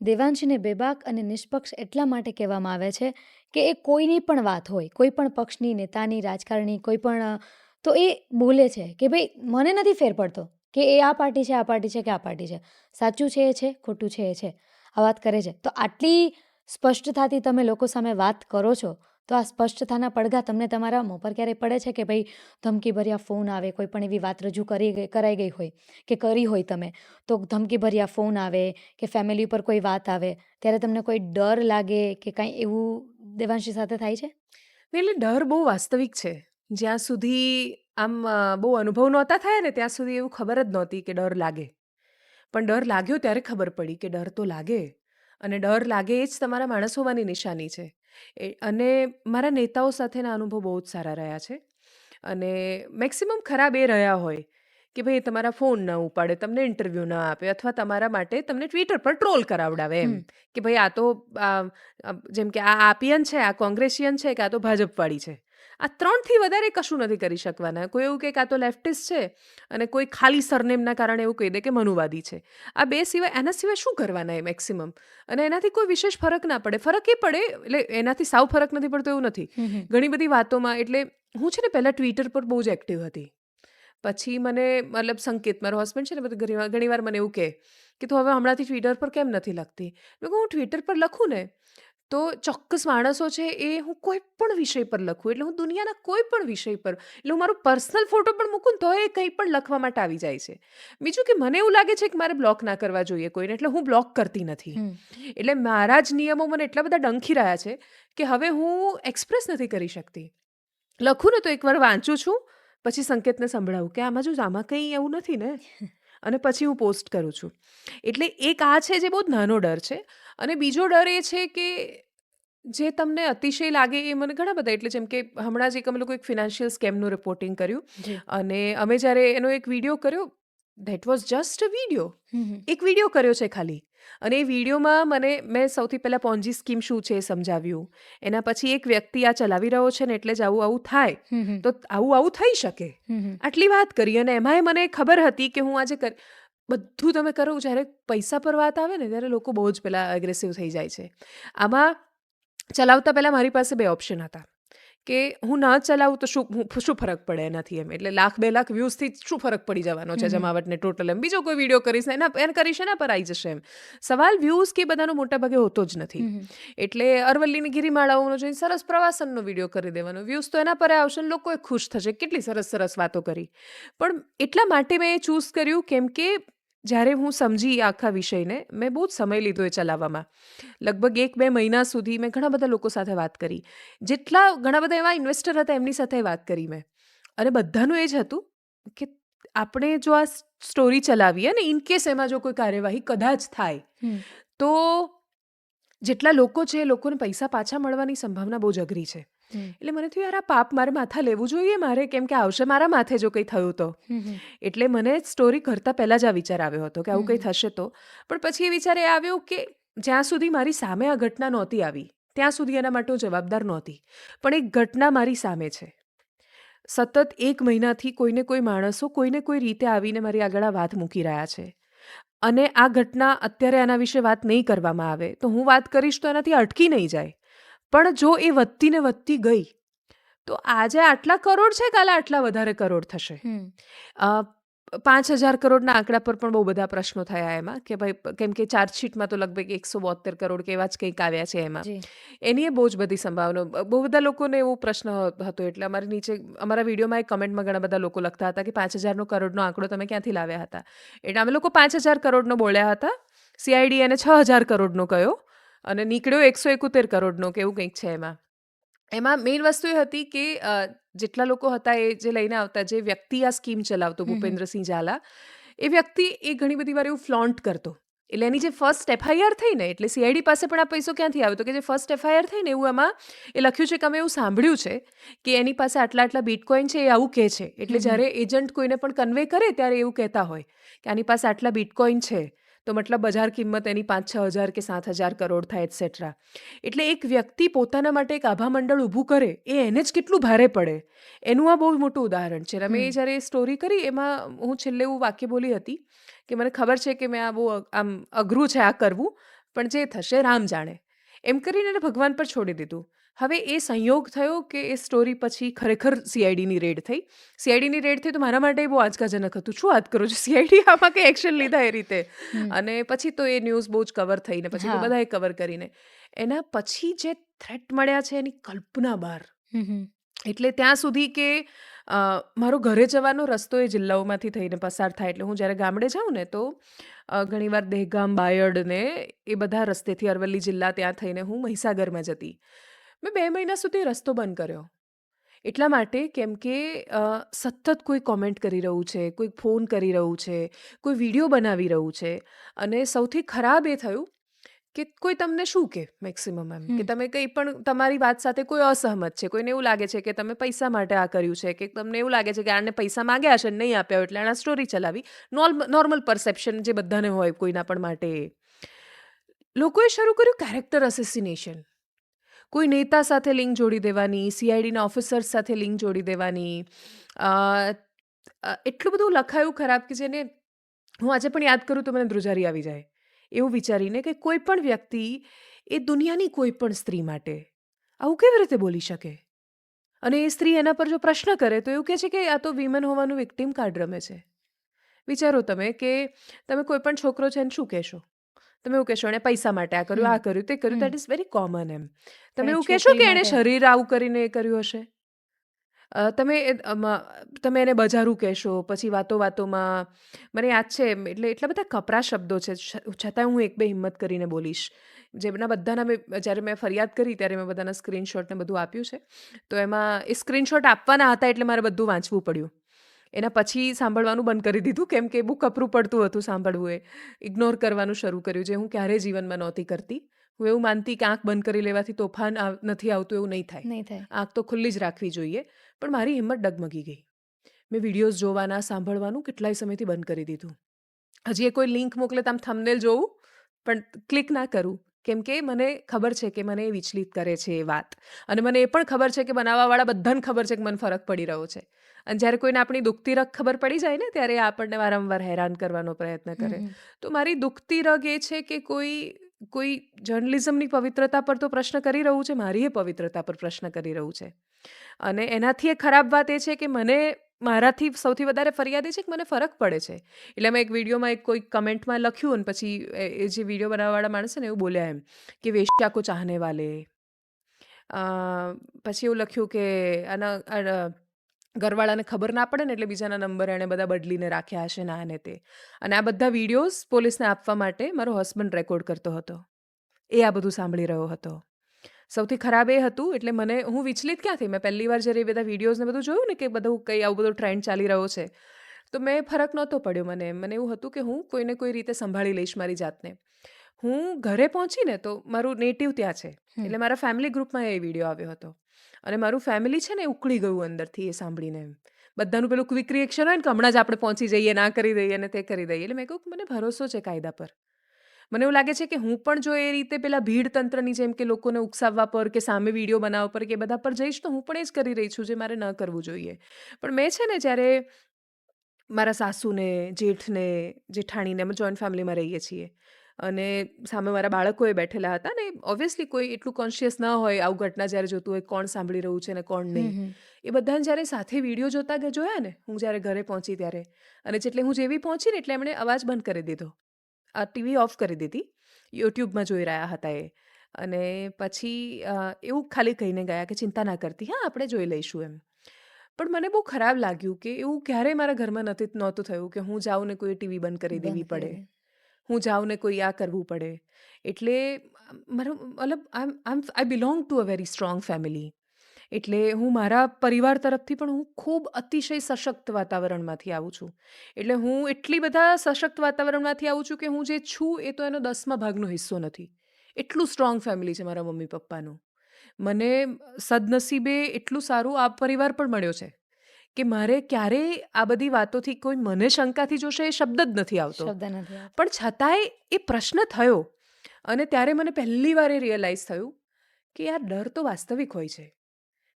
દેવાંશને બેબાક અને નિષ્પક્ષ એટલા માટે કહેવામાં આવે છે કે એ કોઈની પણ વાત હોય, કોઈ પણ પક્ષની, નેતાની, રાજકારણી, કોઈ પણ તો એ બોલે છે કે ભાઈ મને નથી ફેર પડતો કે એ આ પાર્ટી છે, આ પાર્ટી છે કે આ પાર્ટી છે. સાચું છે એ છે, ખોટું છે એ છે. આ વાત કરે છે. તો આટલી સ્પષ્ટતાથી તમે લોકો સામે વાત કરો છો તો આ સ્પષ્ટતાના પડઘા તમને તમારા મોં પર ક્યારેય પડે છે કે ભાઈ ધમકીભર્યા ફોન આવે, કોઈ પણ એવી વાત રજૂ કરી કરાઈ ગઈ હોય કે કરી હોય તમે, તો ધમકીભર્યા ફોન આવે કે ફેમિલી ઉપર કોઈ વાત આવે, ત્યારે તમને કોઈ ડર લાગે કે કાંઈ એવું દેવાંશી સાથે થાય છે? એટલે ડર બહુ વાસ્તવિક છે. જ્યાં સુધી આમ બહુ અનુભવ નહોતા થયા ને ત્યાં સુધી એવું ખબર જ નહોતી કે ડર લાગે. પણ ડર લાગ્યો ત્યારે ખબર પડી કે ડર તો લાગે. અને ડર લાગે એ જ તમારા માણસ હોવાની નિશાની છે. એ અને મારા નેતાઓ સાથેના અનુભવ બહુ જ સારા રહ્યા છે. અને મેક્સિમમ ખરાબ એ રહ્યા હોય કે ભાઈ તમારા ફોન ન ઉપાડે તમને ઇન્ટરવ્યૂ ન આપે અથવા તમારા માટે તમને ટ્વિટર પર ટ્રોલ કરાવડાવે એમ કે ભાઈ આ તો જેમ કે આ આપિયન છે આ કોંગ્રેસિયન છે કે આ તો ભાજપવાળી છે. આ ત્રણથી વધારે કશું નથી કરી શકવાના. કોઈ એવું કે આ તો લેફ્ટિસ્ટ છે અને કોઈ ખાલી સરનેમના કારણે એવું કહી દે કે મનુવાદી છે. આ બે સિવાય એના સિવાય શું કરવાના એ મેક્સિમમ અને એનાથી કોઈ વિશેષ ફરક ના પડે. ફરક એ પડે એટલે એનાથી સાવ ફરક નથી પડતો એવું નથી. ઘણી બધી વાતોમાં એટલે હું છે ને પહેલાં ટ્વિટર પર બહુ જ એક્ટિવ હતી. પછી મને મતલબ સંકેત મારો હસબન્ડ છે ને બધું ઘણી ઘણી વાર મને એવું કહે કે તું હવે હમણાંથી ટ્વિટર પર કેમ નથી લખતી? મેં કહું હું ટ્વિટર પર લખું ને તો ચોક્કસ માણસો છે એ હું કોઈ પણ વિષય પર લખું એટલે હું દુનિયાના કોઈ પણ વિષય પર એટલે હું મારો પર્સનલ ફોટો પણ મૂકું ને તો એ કંઈ પણ લખવા માટે આવી જાય છે. બીજું કે મને એવું લાગે છે કે મારે બ્લોક ના કરવા જોઈએ કોઈને એટલે હું બ્લોક કરતી નથી. એટલે મારા જ નિયમો મને એટલા બધા ડંખી રહ્યા છે કે હવે હું એક્સપ્રેસ નથી કરી શકતી. લખું ને તો એકવાર વાંચું છું પછી સંકેતને સંભળાવું કે આમાં જો આમાં કંઈ એવું નથી ને. અને પછી હું પોસ્ટ કરું છું. એટલે એક આ છે જે બહુ નાનો ડર છે અને બીજો ડર એ છે કે જે તમને અતિશય લાગે એ મને ઘણા બધા એટલે જેમ કે હમણાં જ એક અમે લોકો એક ફિનાન્શિયલ સ્કેમનું રિપોર્ટિંગ કર્યું અને અમે જ્યારે એનો એક વીડિયો કર્યો that was just a video. એક વીડિયો કર્યો છે ખાલી. અને એ વિડીયોમાં મને મેં સૌથી પહેલાં પોન્જી સ્કીમ શું છે એ સમજાવ્યું. એના પછી એક વ્યક્તિ આ ચલાવી રહ્યો છે ને એટલે જ આવું આવું થાય. તો આવું આવું થઈ શકે. આટલી વાત કરી અને એમાંય મને ખબર હતી કે હું આજે કર બધું તમે કરો જ્યારે પૈસા પર વાત આવે ને ત્યારે લોકો બહુ જ પેલા એગ્રેસિવ થઈ જાય છે. આમાં ચલાવતા પહેલાં મારી પાસે બે ઓપ્શન હતા. કે હું ના ચલાવું તો શું શું ફરક પડે એનાથી એમ? એટલે લાખ બે લાખ વ્યૂઝથી શું ફરક પડી જવાનો છે જમાવટને ટોટલ એમ? બીજો કોઈ વીડિયો કરીશ એના એને કરીશ એના પર આવી જશે એમ. સવાલ વ્યૂઝ કે બધાનો મોટા ભાગે હોતો જ નથી. એટલે અરવલ્લીની ગિરિમાળાઓનો જોઈને સરસ પ્રવાસનનો વીડિયો કરી દેવાનો. વ્યૂઝ તો એના પર આવશે લોકોએ ખુશ થશે. કેટલી સરસ સરસ વાતો કરી. પણ એટલા માટે મેં એ ચૂઝ કર્યું કેમ કે જ્યારે હું સમજી આખા વિષયને મેં બહુ જ સમય લીધો એ ચલાવવામાં. લગભગ એક બે મહિના સુધી મેં ઘણા બધા લોકો સાથે વાત કરી. જેટલા ઘણા બધા એવા ઇન્વેસ્ટર હતા એમની સાથે વાત કરી મેં. અને બધાનું એ જ હતું કે આપણે જો આ સ્ટોરી ચલાવીએ ને ઇન કેસ એમાં જો કોઈ કાર્યવાહી કદાચ થાય તો જેટલા લોકો છે એ લોકોને પૈસા પાછા મળવાની સંભાવના બહુ જ અઘરી છે. એટલે મને થયું યાર આ પાપ મારે માથા લેવું જોઈએ મારે કેમ કે આવશે મારા માથે જો કંઈ થયું તો. એટલે મને સ્ટોરી કરતાં પહેલાં જ આ વિચાર આવ્યો હતો કે આવું કંઈ થશે તો. પણ પછી એ વિચાર એ આવ્યો કે જ્યાં સુધી મારી સામે આ ઘટના નહોતી આવી ત્યાં સુધી એના માટે હું જવાબદાર નહોતી. પણ એક ઘટના મારી સામે છે. સતત એક મહિનાથી કોઈને કોઈ માણસો કોઈને કોઈ રીતે આવીને મારી આગળ આ વાત મૂકી રહ્યા છે. અને આ ઘટના અત્યારે આના વિશે વાત નહીં કરવામાં આવે તો હું વાત કરીશ તો એનાથી અટકી નહીં જાય. પણ જો એ વધતી ને વધતી ગઈ તો આજે આટલા કરોડ છે કાલે આટલા વધારે કરોડ થશે. પાંચ હજાર કરોડના આંકડા પર પણ બહુ બધા પ્રશ્નો થયા એમાં કે ભાઈ કેમ કે ચાર્જશીટમાં તો લગભગ એકસો બોતેર કરોડ કે એવા જ કંઈક આવ્યા છે એમાં. એની એ બહુ જ બધી સંભાવના બહુ બધા લોકોને એવો પ્રશ્ન હતો. એટલે અમારી નીચે અમારા વિડીયોમાં એક કમેન્ટમાં ઘણા બધા લોકો લખતા હતા કે પાંચ હજારનો કરોડનો આંકડો તમે ક્યાંથી લાવ્યા હતા? એટલે અમે લોકો પાંચ હજાર કરોડનો બોલ્યા હતા. સીઆઈડી એને છ હજાર કરોડનો કહ્યો અને નીકળ્યો એકસો એકોતેર કરોડનો કે એવું કંઈક છે એમાં. એમાં મેઇન વસ્તુ એ હતી કે જેટલા લોકો હતા એ જે લઈને આવતા જે વ્યક્તિ આ સ્કીમ ચલાવતો. ભૂપેન્દ્રસિંહ ઝાલા એ વ્યક્તિ એ ઘણી બધી વાર એવું ફ્લોન્ટ કરતો. એટલે એની જે ફર્સ્ટ એફઆઈઆર થઈ ને એટલે સીઆઈડી પાસે પણ આ પૈસો ક્યાંથી આવ્યો? તો કે જે ફર્સ્ટ એફઆઈઆર થઈ ને એવું એમાં એ લખ્યું છે કે અમે એવું સાંભળ્યું છે કે એની પાસે આટલા આટલા બિટકોઈન છે એ આવું કહે છે. એટલે. જ્યારે એજન્ટ કોઈને પણ કન્વે કરે ત્યારે એવું કહેતા હોય કે આની પાસે આટલા બિટકોઈન છે. તો મતલબ બજાર કિંમત એની પાંચ છ હજાર કે સાત હજાર કરોડ થાય એટસેટ્રા એટલે એક વ્યક્તિ પોતાના માટે એક આભા મંડળ ઊભું કરે એ એને જ કેટલું ભારે પડે. એનું આ બહુ મોટું ઉદાહરણ છે. અને મેં જ્યારે સ્ટોરી કરી એમાં હું છેલ્લે એવું વાક્ય બોલી હતી કે મને ખબર છે કે મેં આ બહુ આમ અઘરું છે આ કરવું પણ જે થશે રામ જાણે. એમ કરીને એને ભગવાન પર છોડી દીધું. હવે એ સંયોગ થયો કે એ સ્ટોરી પછી ખરેખર સીઆઈડીની રેડ થઈ? સીઆઈડીની રેડ થઈ તો મારા માટે બહુ આંચકાજનક હતું. શું વાત કરો છો? સીઆઈડી આમાં કંઈ એક્શન લીધા એ રીતે? અને પછી તો એ ન્યૂઝ બહુ જ કવર થઈને પછી તો બધાએ કવર કરીને. એના પછી જે થ્રેટ મળ્યા છે એની કલ્પના બહાર. એટલે ત્યાં સુધી કે મારો ઘરે જવાનો રસ્તો એ જિલ્લાઓમાંથી થઈને પસાર થાય. એટલે હું જ્યારે ગામડે જાઉં ને તો ઘણીવાર દહેગામ બાયડ ને એ બધા રસ્તેથી અરવલ્લી જિલ્લા ત્યાં થઈને હું મહીસાગરમાં જતી. મેં બે મહિના સુધી રસ્તો બંધ કર્યો. એટલા માટે કેમ કે સતત કોઈ કોમેન્ટ કરી રહ્યું છે કોઈ ફોન કરી રહ્યું છે કોઈ વીડિયો બનાવી રહ્યું છે. અને સૌથી ખરાબ એ થયું કે કોઈ તમને શું કે મેક્સિમમ એમ? કે તમે કંઈ પણ તમારી વાત સાથે કોઈ અસહમત છે કોઈને એવું લાગે છે કે તમે પૈસા માટે આ કર્યું છે કે તમને એવું લાગે છે કે આને પૈસા માંગ્યા છે નહીં આપ્યા હોય એટલે આના સ્ટોરી ચલાવી. નોર્મલ પરસેપ્શન જે બધાને હોય કોઈના પણ માટે લોકોએ શરૂ કર્યું કેરેક્ટર અસેસિનેશન કોઈ નેતા સાથે લિંક જોડી દેવાની સીઆઈડીના ઓફિસર્સ સાથે લિંક જોડી દેવાની એટલું બધું લખાયું ખરાબ કે જેને હું આજે પણ યાદ કરું તો મને ધ્રુજારી આવી જાય. એવું વિચારીને કે કોઈ પણ વ્યક્તિ એ દુનિયાની કોઈ પણ સ્ત્રી માટે આવું કેવી રીતે બોલી શકે? અને એ સ્ત્રી એના પર જો પ્રશ્ન કરે તો એવું કહે છે કે આ તો વિમન હોવાનું વિક્ટીમ કાર્ડ રમે છે. વિચારો તમે કે તમે કોઈ પણ છોકરો છે એને શું કહેશો? તમે એવું કહેશો એણે પૈસા માટે આ કર્યું આ કર્યું તે કર્યું. દેટ ઇઝ વેરી કોમન એમ. તમે એવું કહેશો કે એણે શરીર આવું કરીને એ કર્યું હશે? તમે તમે એને બજારું કહેશો પછી વાતો વાતોમાં મને યાદ છે એટલે એટલા બધા કપરા શબ્દો છે છ- છતાં હું એક બે હિંમત કરીને બોલીશ. જેમના બધાના મેં જ્યારે મેં ફરિયાદ કરી ત્યારે મેં બધાના સ્ક્રીનશોટને બધું આપ્યું છે. તો એમાં એ સ્ક્રીનશોટ આપવાના હતા એટલે મારે બધું વાંચવું પડ્યું. એના પછી સાંભળવાનું બંધ કરી દીધું કેમ કે બહુ કપરું પડતું હતું સાંભળવું એ. ઇગ્નોર કરવાનું શરૂ કર્યું જે હું ક્યારેય જીવનમાં નહોતી કરતી. હું એવું માનતી કે આંખ બંધ કરી લેવાથી તોફાન નથી આવતું એવું નહીં થાય. નહીં થાય. આંખ તો ખુલ્લી જ રાખવી જોઈએ પણ મારી હિંમત ડગમગી ગઈ. મેં વિડીયોઝ જોવાના સાંભળવાનું કેટલાય સમયથી બંધ કરી દીધું. હજી એ કોઈ લિંક મોકલે તો આમ થંબનેલ જોવું પણ ક્લિક ના કરું. કેમ કે મને ખબર છે કે મને એ વિચલિત કરે છે એ વાત. અને મને એ પણ ખબર છે કે બનાવવાવાળા બધાને ખબર છે કે મને ફરક પડી રહ્યો છે. અને જ્યારે કોઈને આપણી દુખતી રગ ખબર પડી જાય ને ત્યારે એ આપણને વારંવાર હેરાન કરવાનો પ્રયત્ન કરે. તો મારી દુખતી રગ એ છે કે કોઈ કોઈ જર્નલિઝમની પવિત્રતા પર તો પ્રશ્ન કરી રહ્યું છે મારી એ પવિત્રતા પર પ્રશ્ન કરી રહ્યું છે. અને એનાથી એ ખરાબ વાત એ છે કે મને મારાથી સૌથી વધારે ફરિયાદ છે કે મને ફરક પડે છે. એટલે મેં એક વિડીયોમાં એક કોઈ કમેન્ટમાં લખ્યું અને પછી એ જે વીડિયો બનાવવાવાળા માણસ ને, એવું બોલ્યા એમ કે વેશ્યા કો ચાહને વાલે. પછી એવું લખ્યું કે આના ઘરવાળાને ખબર ના પડે ને એટલે બીજાના નંબર એણે બધા બદલીને રાખ્યા હશે ના ને તે. અને આ બધા વિડીયોઝ પોલીસને આપવા માટે મારો હસબન્ડ રેકોર્ડ કરતો હતો. એ આ બધું સાંભળી રહ્યો હતો. સૌથી ખરાબ એ હતું એટલે મને હું વિચલિત ક્યાં થઈ? મેં પહેલી વાર જ્યારે એ બધા વિડીયોઝને બધું જોયું ને કે બધું કંઈ આવું બધો ટ્રેન્ડ ચાલી રહ્યો છે તો મેં ફરક નહોતો પડ્યો મને. મને એવું હતું કે હું કોઈને કોઈ રીતે સંભાળી લઈશ મારી જાતને. હું ઘરે પહોંચીને તો મારું નેટિવ ત્યાં છે એટલે મારા ફેમિલી ગ્રુપમાં એ વીડિયો આવ્યો હતો. અને મારું ફેમિલી છે ને ઉકળી ગયું અંદરથી એ સાંભળીને એમ. બધાનું પેલું ક્વિક રિએક્શન હોય ને કે હમણાં જ આપણે પહોંચી જઈએ ના કરી દઈએ અને તે કરી દઈએ. એટલે મેં કહ્યું મને ભરોસો છે કાયદા પર. મને એવું લાગે છે કે હું પણ જો એ રીતે પેલા ભીડ તંત્રની જેમ કે લોકોને ઉકસાવવા પર કે સામે વીડિયો બનાવવા પર કે બધા પર જઈશ તો હું પણ એ જ કરી રહી છું જે મારે ન કરવું જોઈએ. પણ મેં છે ને જ્યારે મારા સાસુને જેઠને જેઠાણીને અમે જોઈન્ટ ફેમિલીમાં રહીએ છીએ અને સામે મારા બાળકોએ બેઠેલા હતા ને ઓબ્વિયસલી કોઈ એટલું કોન્શિયસ ન હોય આવું ઘટના જ્યારે જોતું હોય કોણ સાંભળી રહ્યું છે ને કોણ નહીં. એ બધાને જ્યારે સાથે વીડિયો જોતા જોયા ને હું જ્યારે ઘરે પહોંચી ત્યારે અને જેટલે હું જેવી પહોંચી ને એટલે એમણે અવાજ બંધ કરી દીધો. આ ટીવી ઓફ કરી દીધી. યુટ્યુબમાં જોઈ રહ્યા હતા એ. અને પછી એવું ખાલી કહીને ગયા કે ચિંતા ના કરતી હા આપણે જોઈ લઈશું એમ. પણ મને બહુ ખરાબ લાગ્યું કે એવું ક્યારેય મારા ઘરમાં નથી નહોતું થયું કે હું જાઉં ને કોઈ ટીવી બંધ કરી દેવી પડે. હું જાઉં ને કોઈ આ કરવું પડે. એટલે મારું મતલબ I I I belong to a very strong family એટલે હું મારા પરિવાર તરફથી પણ હું ખૂબ અતિશય સશક્ત વાતાવરણમાંથી આવું છું. એટલે હું એટલી બધા સશક્ત વાતાવરણમાંથી આવું છું કે હું જે છું એ તો એનો દસમા ભાગનો હિસ્સો નથી. એટલું સ્ટ્રોંગ ફેમિલી છે મારા મમ્મી પપ્પાનું. મને સદનસીબે એટલું સારું આ પરિવાર પણ મળ્યો છે કે મારે ક્યારેય આ બધી વાતોથી કોઈ મને શંકાથી જોશે એ શબ્દ જ નથી આવતો. પણ છતાંય એ પ્રશ્ન થયો અને ત્યારે મને પહેલી વાર એ રિયલાઇઝ થયું કે આ ડર તો વાસ્તવિક હોય છે.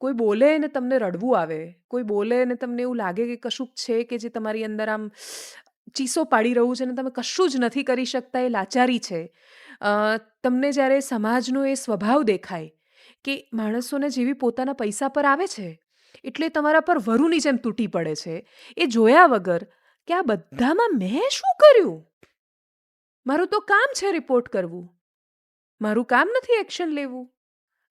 કોઈ બોલે ને તમને રડવું આવે, કોઈ બોલે ને તમને એવું લાગે કે કશુંક છે કે જે તમારી અંદર આમ ચીસો પાડી રહ્યું છે અને તમે કશું જ નથી કરી શકતા, એ લાચારી છે. તમને જ્યારે સમાજનો એ સ્વભાવ દેખાય કે માણસોને જેવી પોતાના પૈસા પર આવે છે, એટલે તમારા પર વરુની જેમ તૂટી પડે છે, એ જોયા વગર કે આ બધામાં મેં શું કર્યું? મારું તો કામ છે રિપોર્ટ કરવું. મારું કામ નથી એક્શન લેવું.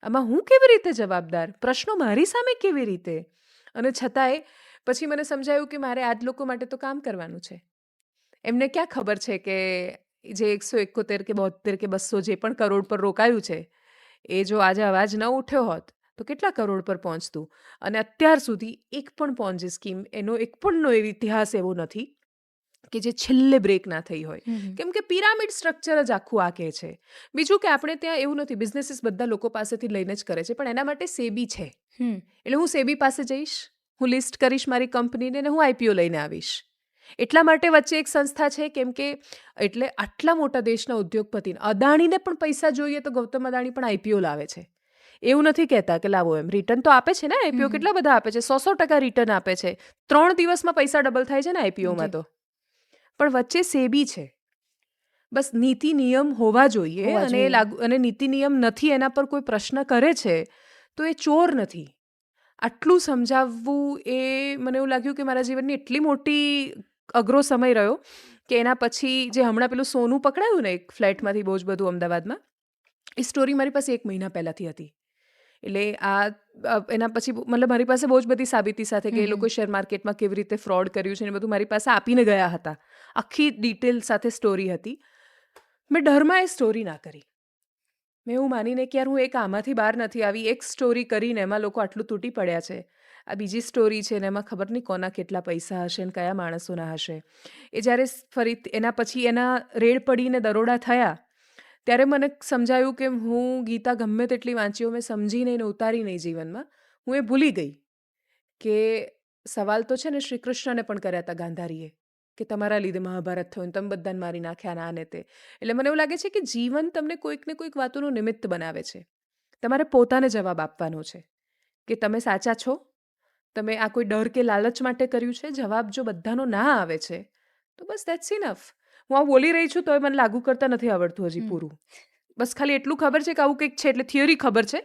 આમાં હું કેવી રીતે જવાબદાર? પ્રશ્નો મારી સામે કેવી રીતે? અને છતાંય પછી મને સમજાયું કે મારે આજ લોકો માટે તો કામ કરવાનું છે. એમને ક્યાં ખબર છે કે જે એકસો એકોતેર કે બોતેર કે બસો જે પણ કરોડ પર રોકાયું છે, એ જો આજે અવાજ ન ઉઠ્યો હોત, તો કેટલા કરોડ પર પહોંચતું? અને અત્યાર સુધી એક પણ પોન્જી સ્કીમ એનો, એક પણનો એવો ઇતિહાસ એવો નથી કે જે છેલ્લે બ્રેક ના થઈ હોય. કેમ કે પિરામિડ સ્ટ્રક્ચર જ આખું આ કહે છે. બીજું કે આપણે ત્યાં એવું નથી બિઝનેસીસ બધા લોકો પાસેથી લઈને જ કરે છે પણ એના માટે સેબી છે. એટલે હું સેબી પાસે જઈશ હું લિસ્ટ કરીશ મારી કંપનીને અને હું આઈપીઓ લઈને આવીશ. એટલા માટે વચ્ચે એક સંસ્થા છે કેમ કે એટલે આટલા મોટા દેશના ઉદ્યોગપતિને અદાણીને પણ પૈસા જોઈએ તો ગૌતમ અદાણી પણ આઈપીઓ લાવે છે. એવું નથી કહેતા કે લાવો એમ રિટર્ન તો આપે છે ને આઈપીઓ કેટલા બધા આપે છે? સો સો ટકા રિટર્ન આપે છે. ત્રણ દિવસમાં પૈસા ડબલ થાય છે ને આઈપીઓમાં તો. પણ વચ્ચે સેબી છે. બસ નીતિ નિયમ હોવા જોઈએ અને એ લાગુ અને નીતિ નિયમ નથી એના પર કોઈ પ્રશ્ન કરે છે તો એ ચોર નથી. આટલું સમજાવવું એ મને એવું લાગ્યું કે મારા જીવનની એટલી મોટી અઘરો સમય રહ્યો કે એના પછી જે હમણાં પેલું સોનું પકડાયું ને એક ફ્લેટમાંથી બહુ જ બધું અમદાવાદમાં એ સ્ટોરી મારી પાસે એક મહિના પહેલાંથી હતી. એટલે આ એના પછી મતલબ મારી પાસે બહુ જ બધી સાબિતી સાથે કે એ. લોકો શેર માર્કેટમાં કેવી રીતે ફ્રોડ કર્યું છે ને બધું મારી પાસે આપીને ગયા હતા. આખી ડિટેલ સાથે સ્ટોરી હતી. મેં ડરમાં એ સ્ટોરી ના કરી. મેં એવું માનીને કે યાર હું એક આમાંથી બહાર નથી આવી એક સ્ટોરી કરીને એમાં લોકો આટલું તૂટી પડ્યા છે. આ બીજી સ્ટોરી છે ને એમાં ખબર નહીં કોના કેટલા પૈસા હશે ને કયા માણસોના હશે. એ જ્યારે ફરી એના પછી એના રેડ પડીને દરોડા થયા ત્યારે મને સમજાયું કે હું ગીતા ગમે તેટલી વાંચીઓ મેં સમજી નહીં ને ઉતારી નહીં જીવનમાં. હું એ ભૂલી ગઈ કે સવાલ તો છે ને શ્રી કૃષ્ણને પણ કર્યા હતા ગાંધારીએ કે તમારા લીધે મહાભારત થયું તમે બધાને મારી નાખ્યા ના ને તે. એટલે મને એવું લાગે છે કે જીવન તમને કોઈક ને કોઈક વાતોનું નિમિત્ત બનાવે છે. તમારે પોતાને જવાબ આપવાનો છે કે તમે સાચા છો? તમે આ કોઈ ડર કે લાલચ માટે કર્યું છે? જવાબ જો બધાનો ના આવે છે, તો બસ દેટ્સ ઇનફ હું આ બોલી રહી છું તો એ મને લાગુ કરતા નથી આવડતું હજી પૂરું. બસ ખાલી એટલું ખબર છે કે આવું કંઈક છે એટલે થિયરી ખબર છે.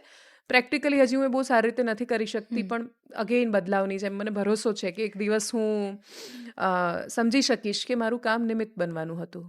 પ્રેક્ટિકલી હજી હું એ બહુ સારી રીતે નથી કરી શકતી પણ અગેન બદલાવની જેમ મને ભરોસો છે કે એક દિવસ હું સમજી શકીશ કે મારું કામ નિમિત્ત બનવાનું હતું.